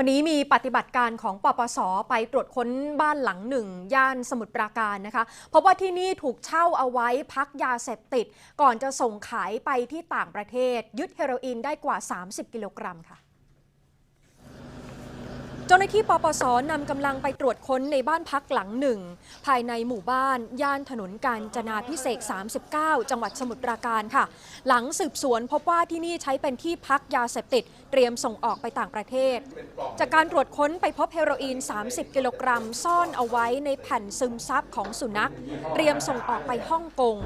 วันนี้มีปฏิบัติการของปปส ไปตรวจค้นบ้านหลังหนึ่ง ย่านสมุทรปราการนะคะ เพราะว่าที่นี่ถูกเช่าเอาไว้พักยาเสพติด ก่อนจะส่งขายไปที่ต่างประเทศ ยึดเฮโรอีนได้กว่า 30 กิโลกรัมค่ะ เจ้าหน้าที่ปปสนำกำลังไปตรวจค้นในบ้านพักหลังหนึ่ง ภายในหมู่บ้าน ย่านถนนกาญจนาพิเศษ 39 จังหวัดสมุทรปราการค่ะ หลังสืบสวนพบว่าที่นี่ใช้เป็นที่พักยาเสพติด เตรียมส่งออกไปต่างประเทศ จากการตรวจค้นไปพบเฮโรอีน 30 กิโลกรัม ซ่อนเอาไว้ในแผ่นซึมซับของสุนัข เตรียมส่งออกไปฮ่องกง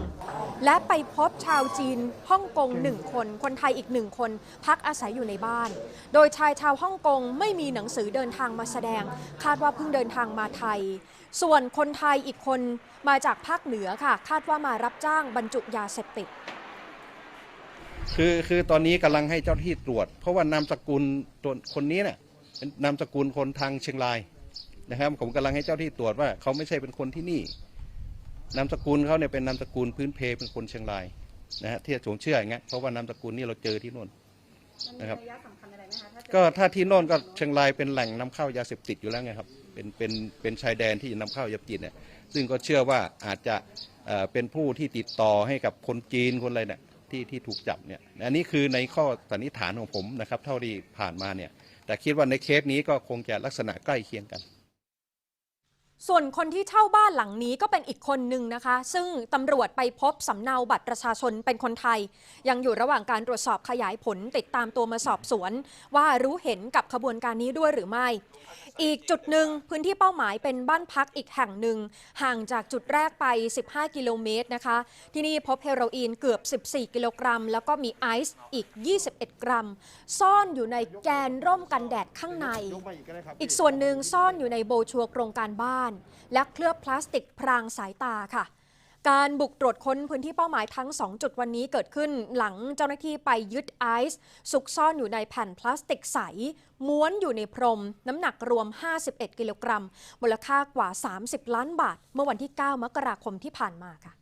และไปพบชาวจีนฮ่องกงหนึ่งคน คนไทยอีกหนึ่งคน พักอาศัยอยู่ในบ้าน โดยชายชาวฮ่องกงไม่มีหนังสือเดินทางมาแสดง คาดว่าเพิ่งเดินทางมาไทย ส่วนคนไทยอีกคนมาจากภาคเหนือค่ะ คาดว่ามารับจ้างบรรจุยาเสพติด คือคือตอนนี้กำลังให้เจ้าหน้าที่ตรวจ เพราะว่านามสกุลตัวคนนี้เนี่ยเป็นนามสกุลคนทางเชียงรายนะครับ ผมกำลังให้เจ้าหน้าที่ตรวจว่า เขาไม่ใช่เป็นคนที่นี่นามสกุลเขาเนี่ยเป็นนามสกุลพื้นเพเป็นคนเชียงรายนะฮะที่ผมเชื่ออย่างเงี้ยเพราะว่านามสกุลนี่เราเจอที่โน่น นะครับมัมีนัยสำคัญอะไรไหมคะถ้าเจอก็ถ้าที่โน่นก็เชียงรายเป็นแหล่งนำเข้ายาเสพติดอยู่แล้วไงครับ เป็นเป็นเป็นชายแดนที่นำเข้ายาเสพติดเนี่ย ซึ่งก็เชื่อว่าอาจจะเอ่อเป็นผู้ที่ติดต่อให้กับคนจีนคนอะไรเนี่ยที่ที่ถูกจับเนี่ย อันนี้คือในข้อสันนิษฐานของผมนะครับ เท่าที่ผ่านมาเนี่ย แต่คิดว่าในเคสนี้ก็คงจะลักษณะใกล้เคียงกัน ส่วนคนที่เช่าบ้านหลังนี้ก็เป็นอีกคนหนึ่งนะคะ ซึ่งตำรวจไปพบสำเนาบัตรประชาชนเป็นคนไทย ยังอยู่ระหว่างการตรวจสอบขยายผลติดตามตัวมาสอบสวน ว่ารู้เห็นกับขบวนการนี้ด้วยหรือไม่ อีกจุดหนึ่งพื้นที่เป้าหมายเป็นบ้านพักอีกแห่งหนึ่ง ห่างจากจุดแรกไป 15 กิโลเมตรนะคะ ที่นี่พบเฮโรอีนเกือบ 14 กิโลกรัม แล้วก็มีไอซ์อีก 21 กรัม ซ่อนอยู่ในแกนร่มกันแดดข้างใน อีกส่วนหนึ่งซ่อนอยู่ในโบชัวโครงการบ้านและเคลือบพลาสติกพรางสายตาค่ะ การบุกตรวจค้นพื้นที่เป้าหมายทั้ง 2 จุดวันนี้เกิดขึ้นหลังเจ้าหน้าที่ไปยึดไอซ์ซุกซ่อนอยู่ในแผ่นพลาสติกใส ม้วนอยู่ในพรม น้ำหนักรวม 51 กิโลกรัม มูลค่ากว่า 30 ล้านบาท เมื่อวันที่ 9 มกราคมที่ผ่านมาค่ะ